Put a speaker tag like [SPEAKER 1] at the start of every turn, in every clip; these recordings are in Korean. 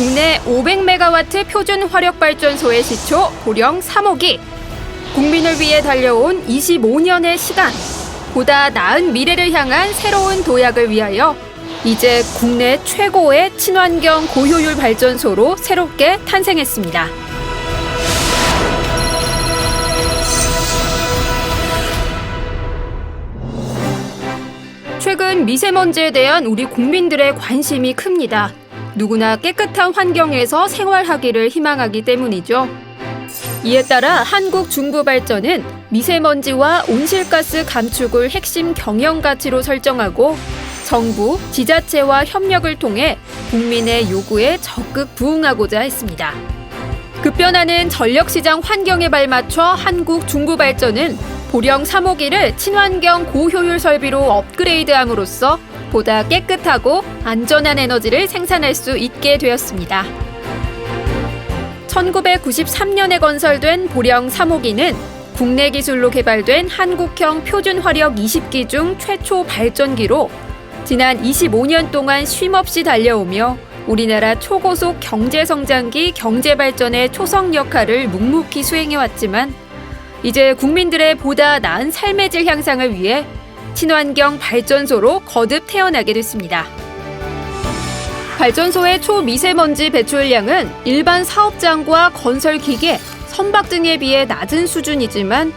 [SPEAKER 1] 국내 500메가와트 표준 화력 발전소의 시초 보령 3호기. 국민을 위해 달려온 25년의 시간. 보다 나은 미래를 향한 새로운 도약을 위하여 이제 국내 최고의 친환경 고효율 발전소로 새롭게 탄생했습니다. 최근 미세먼지에 대한 우리 국민들의 관심이 큽니다. 누구나 깨끗한 환경에서 생활하기를 희망하기 때문이죠. 이에 따라 한국 중부 발전은 미세먼지와 온실가스 감축을 핵심 경영 가치로 설정하고 정부, 지자체와 협력을 통해 국민의 요구에 적극 부응하고자 했습니다. 급변하는 전력시장 환경에 발맞춰 한국 중부발전은 보령 3호기를 친환경 고효율 설비로 업그레이드함으로써 보다 깨끗하고 안전한 에너지를 생산할 수 있게 되었습니다. 1993년에 건설된 보령 3호기는 국내 기술로 개발된 한국형 표준 화력 20기 중 최초 발전기로 지난 25년 동안 쉼없이 달려오며 우리나라 초고속 경제성장기 경제발전의 초성 역할을 묵묵히 수행해왔지만 이제 국민들의 보다 나은 삶의 질 향상을 위해 친환경 발전소로 거듭 태어나게 됐습니다. 발전소의 초미세먼지 배출량은 일반 사업장과 건설 기계, 선박 등에 비해 낮은 수준이지만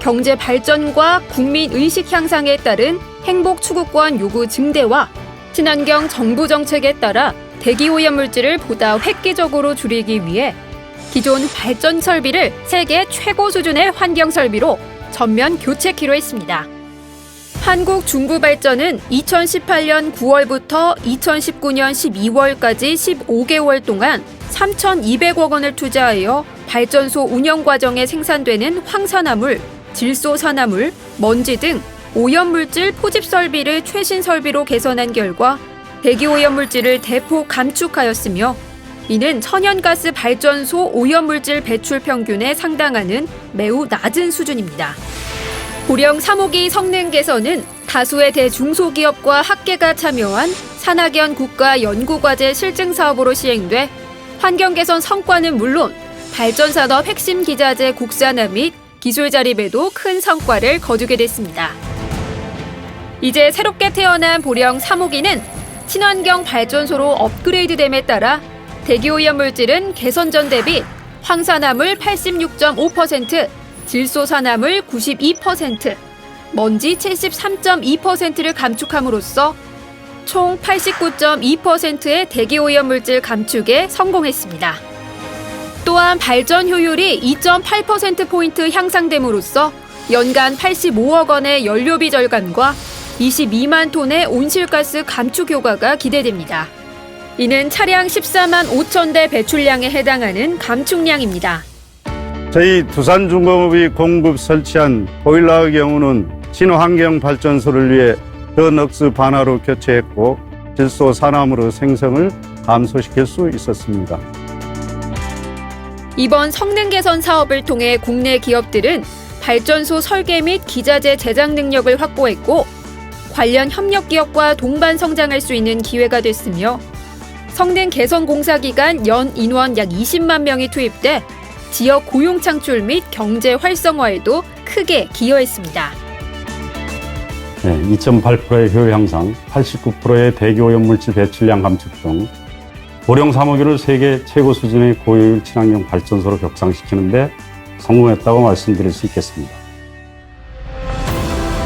[SPEAKER 1] 경제 발전과 국민 의식 향상에 따른 행복 추구권 요구 증대와 친환경 정부 정책에 따라 대기 오염 물질을 보다 획기적으로 줄이기 위해 기존 발전 설비를 세계 최고 수준의 환경 설비로 전면 교체키로 했습니다. 한국 중부 발전은 2018년 9월부터 2019년 12월까지 15개월 동안 3,200억 원을 투자하여 발전소 운영 과정에 생산되는 황산화물, 질소산화물, 먼지 등 오염물질 포집 설비를 최신 설비로 개선한 결과 대기 오염물질을 대폭 감축하였으며 이는 천연가스 발전소 오염물질 배출 평균에 상당하는 매우 낮은 수준입니다. 보령 3호기 성능 개선은 다수의 대중소기업과 학계가 참여한 산학연 국가 연구과제 실증 사업으로 시행돼 환경 개선 성과는 물론 발전 산업 핵심 기자재 국산화 및 기술 자립에도 큰 성과를 거두게 됐습니다. 이제 새롭게 태어난 보령 3호기는 친환경 발전소로 업그레이드됨에 따라 대기오염 물질은 개선전 대비 황산화물 86.5%, 질소산화물 92%, 먼지 73.2%를 감축함으로써 총 89.2%의 대기오염 물질 감축에 성공했습니다. 또한 발전 효율이 2.8%포인트 향상됨으로써 연간 85억 원의 연료비 절감과 22만 톤의 온실가스 감축 효과가 기대됩니다. 이는 차량 14만 5천 대 배출량에 해당하는 감축량입니다.
[SPEAKER 2] 저희 두산중공업이 공급 설치한 보일러의 경우는 친환경 발전소를 위해 더 넉스 반화로 교체했고 질소 산화물의 생성을 감소시킬 수 있었습니다.
[SPEAKER 1] 이번 성능 개선 사업을 통해 국내 기업들은 발전소 설계 및 기자재 제작 능력을 확보했고 관련 협력 기업과 동반 성장할 수 있는 기회가 됐으며 성능 개선 공사 기간 연 인원 약 20만 명이 투입돼 지역 고용 창출 및 경제 활성화에도 크게 기여했습니다.
[SPEAKER 2] 네, 2.8%의 효율 향상, 89%의 대기오염 물질 배출량 감축 등 보령 3호기를 세계 최고 수준의 고효율 친환경 발전소로 격상시키는데 성공했다고 말씀드릴 수 있겠습니다.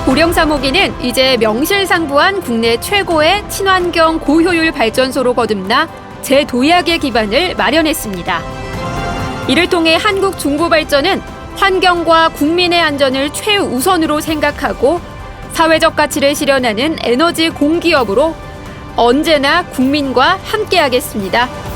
[SPEAKER 1] 보령 3호기는 이제 명실상부한 국내 최고의 친환경 고효율 발전소로 거듭나 재도약의 기반을 마련했습니다. 이를 통해 한국 중부발전은 환경과 국민의 안전을 최우선으로 생각하고 사회적 가치를 실현하는 에너지 공기업으로 언제나 국민과 함께하겠습니다.